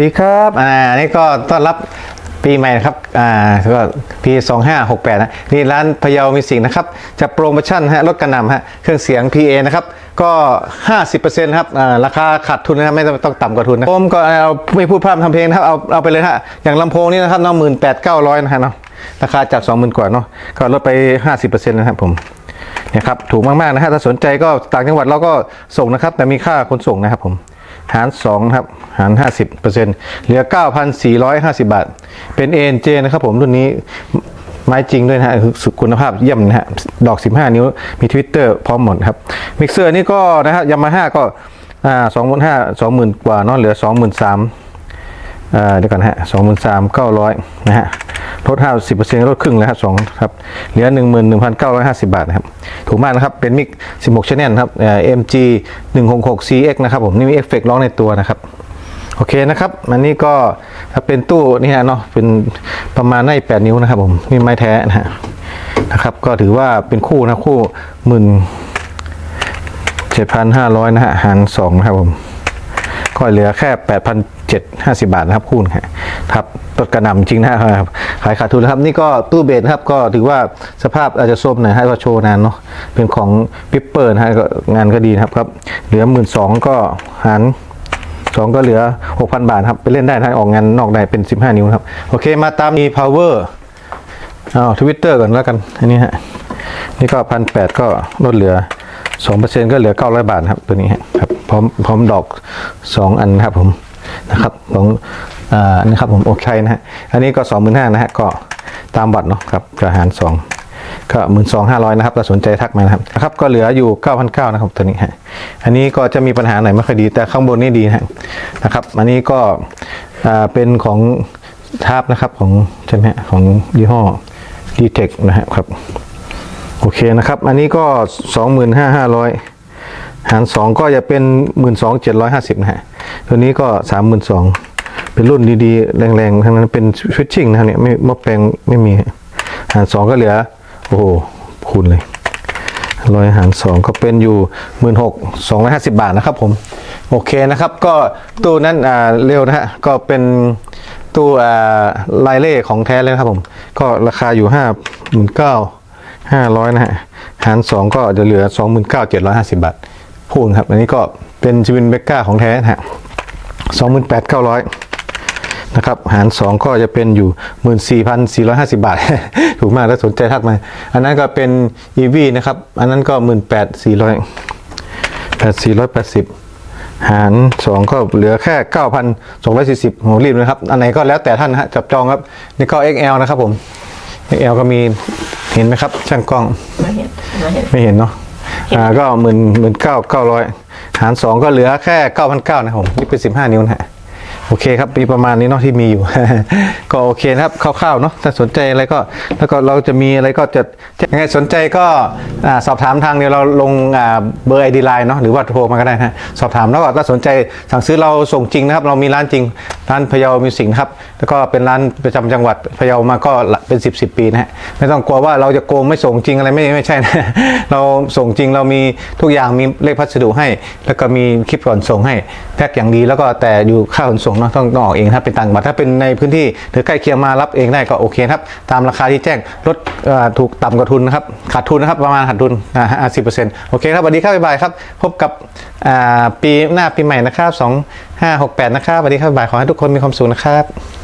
ดีครับอ่านี่ก็ต้อนรับปีใหม่นะครับอ่าก็ปี2568นะนี่ร้านพะเยามีสิ่งนะครับจะโปรโมชั่นฮะลดกระหน่ำฮะเครื่องเสียง PA นะครับก็ 50%ครับอ่าราคาขาดทุนนะครับไม่ต้องต่ำกว่าทุนนะผมก็เอาไม่พูดพร่ำทำเพลงนะครับเอาเอาไปเลยฮะอย่างลำโพงนี่นะครับเนาะหมื่นแปดเก้าร้อยนะฮะเนาะราคาจาก20,000กว่าเนาะก็ลดไป 50%นะครับผมเนี่ยครับถูกมากๆนะฮะถ้าสนใจก็ต่างจังหวัดเราก็ส่งนะครับแต่มีค่าขนส่งนะครับผม หาร2ครับหาร 50%เหลือ 9,450 บาท เป็น ANJ นะครับผมรุ่นนี้ไม้จริงด้วยนะฮะคือสุคุณภาพเยี่ยมนะฮะดอก 15 นิ้วมีทวิตเตอร์พร้อมหมดครับมิกเซอร์นี่ก็นะฮะยามาฮ่าก็อ่าสองหมื่นห้าสองหมื่นกว่าเนาะเหลือสองหมื่นสาม เดี๋ยวก่อนฮะสองหมื่นสามเก้าร้อยนะฮะลดห้าสิบเปอร์เซ็นต์ลดครึ่งแล้วครับสองครับ เหลือหนึ่งหมื่นหนึ่งพันเก้าร้อยห้าสิบบาทนะครับ ถูกมากนะครับ เป็นมิกสิบหกชแนลครับเอ่อ MG หนึ่งหกหก CX นะครับผม นี่มีเอฟเฟกต์ร้องในตัวนะครับ โอเคนะครับ อันนี้ก็ถ้าเป็นตู้นี่ฮะเนาะ เป็นประมาณได้แปดนิ้วนะครับผมมีไม้แท้นะฮะ นะครับ ก็ถือว่าเป็นคู่นะคู่หมื่นเจ็ดพันห้าร้อยนะฮะ หารสองนะครับผม ก็เหลือแค่แปดพัน 7 50 บาทนะครับคูณครับครับลดกระนำจริงนะครับขายขาดทุนนะครับ นี่ก็ตู้เบสครับก็ถือว่าสภาพอาจจะส้มหน่อยให้ว่าโชว์นานเนาะเป็นของปิปเปอร์นะฮะงานก็ดีนะครับครับเหลือ1 2ื่นก็หารสองก็เหลือ 6,000 บาทครับ ไปเล่นได้ถ้าออกงานนอกได้เป็น 15 นิ้วครับ โอเคมาตามมี power อ้าวทวิตเตอร์ก่อนแล้วกัน อันนี้ฮะ นี่ก็พันแปดก็ลดเหลือสองเปอร์เซ็นก็เหลือเก้าร้อยบาทครับ ตัวนี้ครับ พร้อมพร้อมดอกสองอันครับผม นะครับของอ่านะครับผมโอเคนะฮะอันนี้ก็สองหมื่นห้านะฮะก็ตามบัตรเนาะครับกระหารสองก็หมื่นสองห้าร้อยนะครับถ้าสนใจทักมานะครับนะครับ ก็เหลืออยู่เก้าพันเก้านะครับตัวนี้ฮะอันนี้ก็จะมีปัญหาไหนไม่ค่อยดีแต่ข้างบนนี่ดีนะนะครับ อันนี้ก็เป็นของทาบนะครับของใช่ไหมของยี่ห้อดีเทคนะฮะครับโอเคนะครับ อันนี้ก็25,500หาร2ก็จะเป็น12,750นะฮะ ตัวนี้ก็32,000เป็นรุ่นดีๆ แรงๆทั้งนั้นเป็นสวิตชิ่งนะครับเนี่ยไม่มอแปลงไม่มีหาร2ก็เหลือ โอ้โหคูณเลยร้อยหารสองก็เป็นอยู่หมื่นหกสองร้อยห้าสิบาทนะครับผมโอเคนะครับก็ตู้นั้นอ่าเร็วนะฮะก็เป็นตู้อ่าลายเล่ของแท้เลยครับผม ก็ราคาอยู่ห้าหมื่นเก้าห้าร้อยนะฮะหารสองก็จะเหลือสองหมื่นเก้าเจ็ดร้อยห้าสิบบาทพูนครับ อันนี้ก็เป็นจิวินเบกก้าของแท้นะฮะ สองหมื่นแปดเก้าร้อยนะครับ หาร 2 ก็จะเป็นอยู่ 14,450 บาท ถูกมาก ถ้าสนใจทักมา อันนั้นก็เป็น EV นะครับ อันนั้นก็ 18,400 8480หาร 2 ก็เหลือแค่ 9,240โหรีบนะครับ อันไหนก็แล้วแต่ท่านนะฮะจับจองครับ นี่ก็ XL นะครับผม XL ก็มีเห็นไหมครับ ช่างกล้องมาเห็นมาเห็น ไม่เห็นเนาะ อ่าก็หมื่นหมื่นเก้าเก้าร้อยหารสองก็เหลือแค่เก้าพันเก้านะครับผมนี่เป็นสิบห้านิ้วนะฮะโอเคครับมีประมาณนี้เนาะที่มีอยู่ ก็โอเคนะครับคร่าวๆเนาะถ้าสนใจอะไรก็แล้วก็เราจะมีอะไรก็จะยังไงสนใจก็สอบถามทางเดี๋ยวเราลงเบอร์ไอดีไลน์เนาะหรือว่าโทรมาก็ได้นะสอบถามแล้วก็ถ้าสนใจสั่งซื้อเราส่งจริงนะครับ เรามีร้านจริงร้านพะเยามิวสิกครับแล้วก็เป็นร้านประจำจังหวัดพะเยามาก็ เป็น10บสปีนะฮะไม่ต้องกลัวว่าเราจะโกงไม่ส่งจริงอะไรไม่ไม่ใช่นะเราส่งจริงเรามีทุกอย่างมีเลขพัสดุให้ แล้วก็มีคลิปก่อนส่งให้แพ็คอย่างดีแล้วก็แต่อยู่ค่าขนส่งเนาะต้องต้องออกเองถ้าเป็นต่างจังหวัดถ้าเป็นในพื้นที่หรือใกล้เคียงมารับเองได้ก็โอเคครับ ตามราคาที่แจ้งลดถูกต่ำกว่าทุนนะครับขาดทุนนะครับประมาณขาดทุนอ่าสิบเปอร์เซ็นต์โอเคครับสวัสดีครับบ๊ายบายครับพบกับปีหน้าปีใหม่นะครับสองห้าหกแปดนะครับสวัสดีครับบ๊ายบายขอให้ทุกคนมีความสุขนะครับ